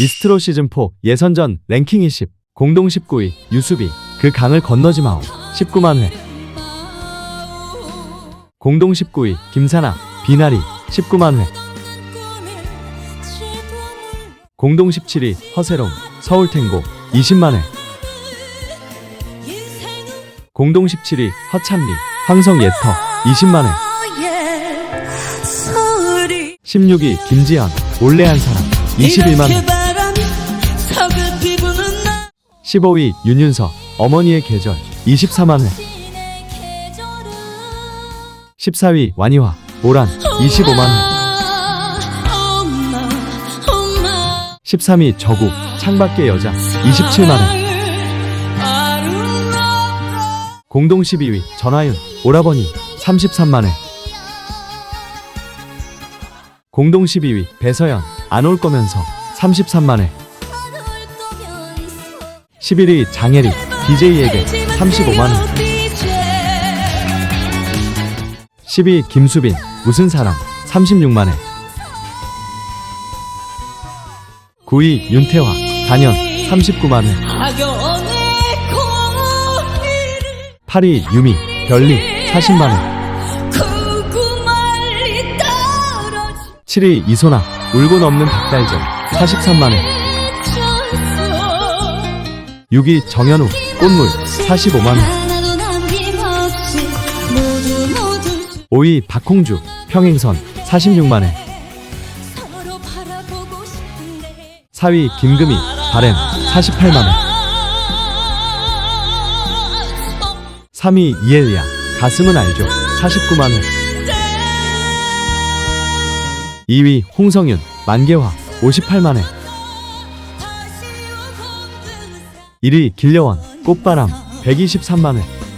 미스트로 시즌4 예선전 랭킹 20 공동 19위 유수비 그 강을 건너지 마오. 19만 회. 공동 19위 김사나 비나리. 19만 회. 공동 17위 허세롱 서울탱고. 20만 회. 공동 17위 허찬리 황성 예터. 20만 회. 16위 김지현 올레 한 사람. 21만 회 15위 윤윤서 어머니의 계절 24만 회. 14위 완이화 오란 25만 회 13위 저구 창밖의 여자 27만 회 공동 12위 전하윤 오라버니 33만 회 공동 12위 배서연 안 올 거면서 33만 회 11위 장혜리 DJ에게 35만 회 10위 김수빈 무슨 사랑 36만 회 9위 윤태화 단연 39만 회 8위 유미 별리 40만 회 7위 이소나 울고 넘는 닭달전 43만 회 6위 정현우 꽃물 45만 회 5위 박홍주 평행선 46만 회 4위 김금희 바램 48만 회 3위 이엘리아 가슴은 알죠. 49만 회 2위 홍성윤 만개화 58만 회 1위 길려원 꽃바람 123만 회